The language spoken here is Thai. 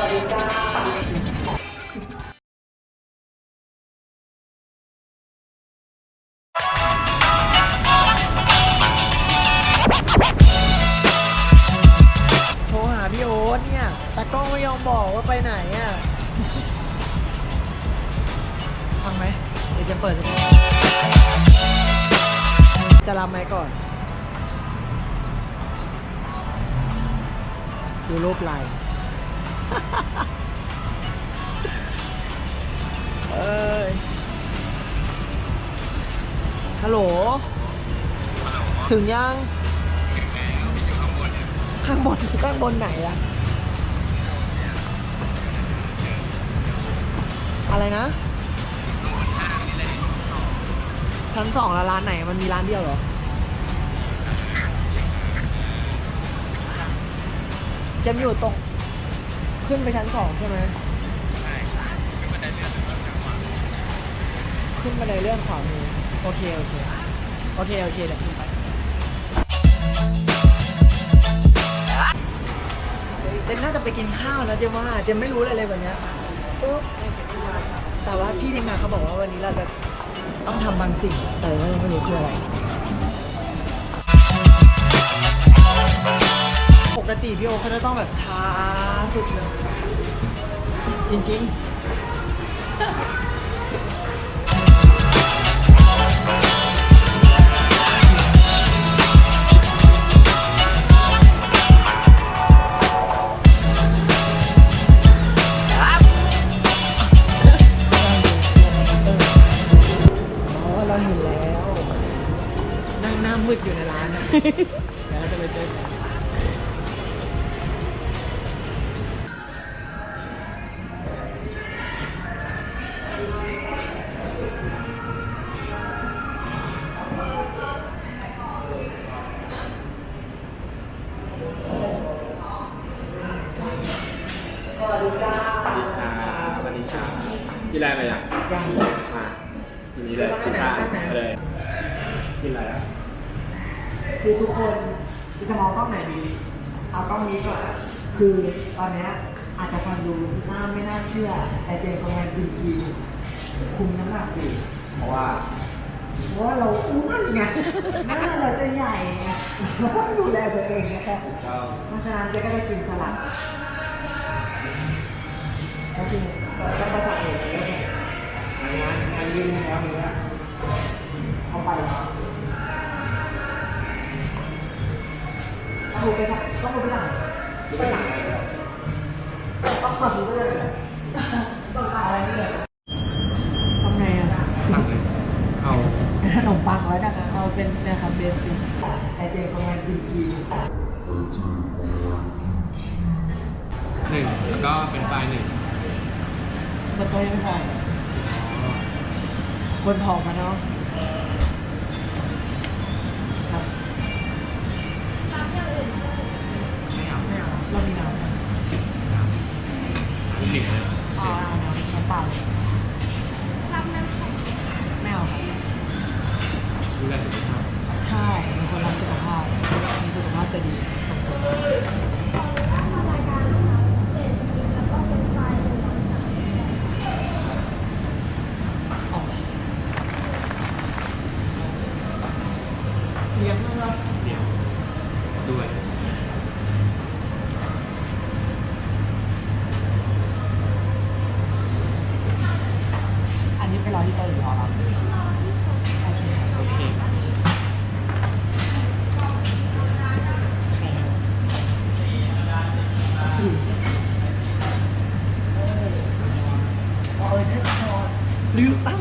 โทรหาพี่โอ๊ตเนี่ยตากล้องไม่ยอมบอกว่าไปไหนอะ ฟังไหมเดี๋ยวจะเปิด จะรับไหมก่อน ดูรูปไหล เอ้ยฮัลโหล ถึงยัง ข้างบน ข้างบนไหนอะอะไรนะ ชั้นสองแล้วร้านไหน มันมีร้านเดียวเหรอ จะอยู่ตรง ขึ้นไปชั้นสองใช่ไหมใช่ขึ้นบันไดเลื่อนขวามือโอเคโอเคโอเคโอเคเดี๋ยวขึ้นไปเจนน่าจะไปกินข้าวนะเจมว่าเจมไม่รู้อะไรเลยวันเนี้ยปุ๊บแต่ว่าพี่ทีมงานเขาบอกว่าวันนี้เราจะต้องทำบางสิ่งแต่ว่ายังไม่รู้คืออะไร ปกติพี่โอเขาจะต้องแบบช้าสุดเลยจริงๆอ๋อเราเห็นแล้ว นั่งหน้ามืดอยู่ในร้านนะเดี๋ยวเราจะไปเจอกัน กินอะไรมาอย่างยังมาทีนี้เลยกินข้าวมาเลยกินอะไรอะคือทุกคนจะมองกล้องไหนดีเอากล้องนี้ก่อนคือตอนเนี้ยอาจจะฟังดูน่าไม่น่าเชื่อ แต่เจนกำลังกินคีคุมน้ำหนักอยู่เพราะว่าเพราะว่าเราอ้วนไงหน้าเราจะใหญ่ไงเราต้องดูแลตัวเองนะครับก็เพราะฉะนั้นเจก็จะกินสลัดแล้วคือต้องประสานเองแล้วเนี่ย งานงานงานยืนแล้วมึงอะเอาไปเอาไปทำต้องไปทำไปหลังอะไรแล้วต้องทำด้วยต้องทำอะไรนี่เลยทำไงอะตักเลยเอาขนมปังไว้นะเอาเป็นนะครับเบสติแต่เจกำลังกินคีหนึ่งแล้วก็เป็นไฟหนึ่งบนโต๊ะยังไม่พอ คนผอมมาเนาะครับไม่เอาไม่เอาเรามีน้ำหนึ่งเลยเอาเอาน้ำน้ำเปล่า เลี้ยงนะครับเดี๋ยวด้วยอันนี้ไปรอที่โต๊ะหรือรอเราโอเคครับโอเคเออใช่พอลืมตั้ง